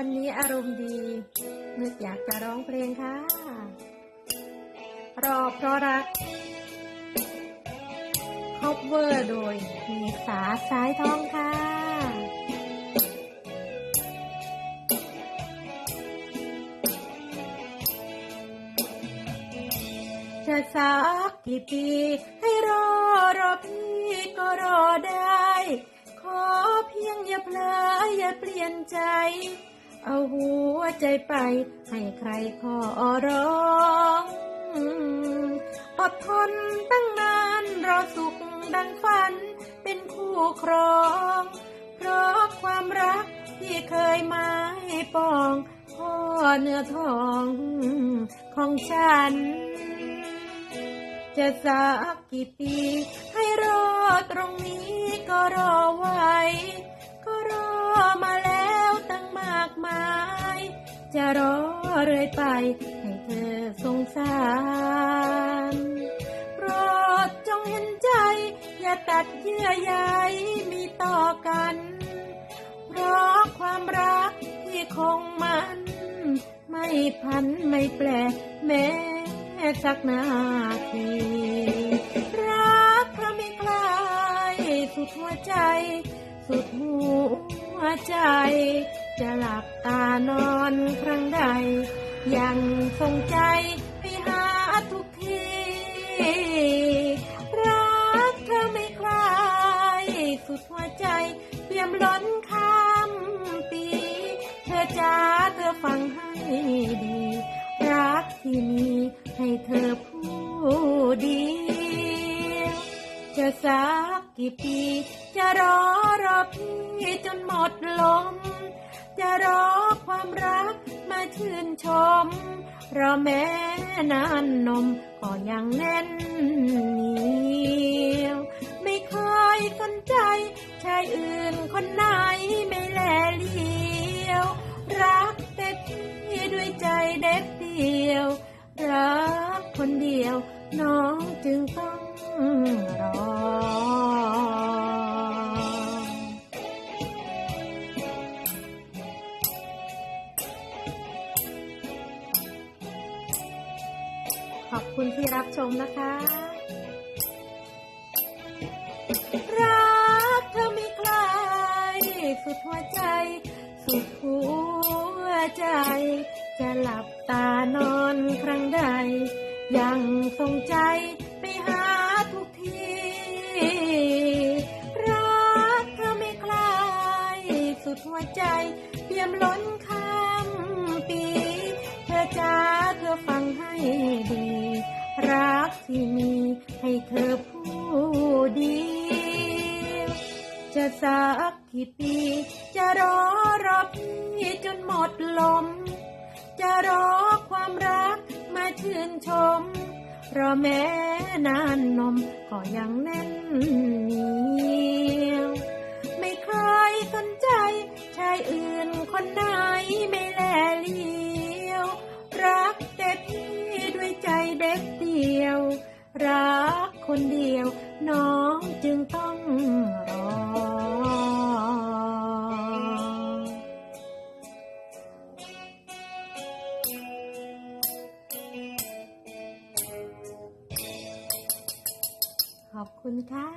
วันนี้อารมณ์ดีนึกอยากจะร้องเพลงค่ะ รอเพราะรักคอบเวอร์โดยมีสาสายทองค่ะ จะสักกี่ปีให้รอรอพี่ก็รอได้ ขอเพียงอย่าเพลออย่าเปลี่ยนใจ เอาหัวใจไป ให้ใครขอร้องอดทนตั้งนานรอสุขดังฝัน เป็นคู่ครอง เพราะความรักที่เคยหมายปองพ่อเนื้อทองของฉัน จะสักกี่ปี ให้รอตรงนี้ก็รอไว้ ก็รอมาแล้ว มากมาย จะรอเรื่อยไป ให้เธอสงสารโปรดจงเห็นใจ อย่าตัดเยื่อใยมีต่อกัน เพราะความรักที่คงมัน ไม่พันไม่แปลแม้สักนาทีรักเธอไม่คลายสุดหัวใจ สุดหัวใจ จะหลับตานอนครั้งใด ยังทรงใจไปหาทุกที รักเธอไม่คลาย สุดหัวใจเปี่ยมล้นข้ามปี เธอจ้าเธอฟังให้ดี รักที่มีให้เธอผู้เดียวจะสักกี่ปี จะรอรอพี่จนหมดลม จะรอความรักมาชื่นชม เพรอแม้นานนมก็ยังแน่นเหนียว ไม่เคยสนใจชายอื่นคนไหนไม่แลเลียว รักแต่พี่ด้วยใจเด็ดเดียว รักคนเดียว น้องจึงต้อง ขอบคุณที่รับชมนะคะ รักเธอไม่คลายสุดหัวใจ สุดหัวใจ จะหลับตานอนครั้งใด ยังทรงใจไปหาทุกที รักเธอไม่คลาย สุดหัวใจเปี่ยมล้น อฟังให้ดี รักที่มีให้เธอผู้เดียวจะสักกี่ปี จะรอรอพี่จนหมดลม จะรอความรักมาชื่นชมรอแม้นานนมก็ยังแน่นหนี เด็กเดียว รักคนเดียว น้องจึงต้องรอ ขอบคุณค่ะ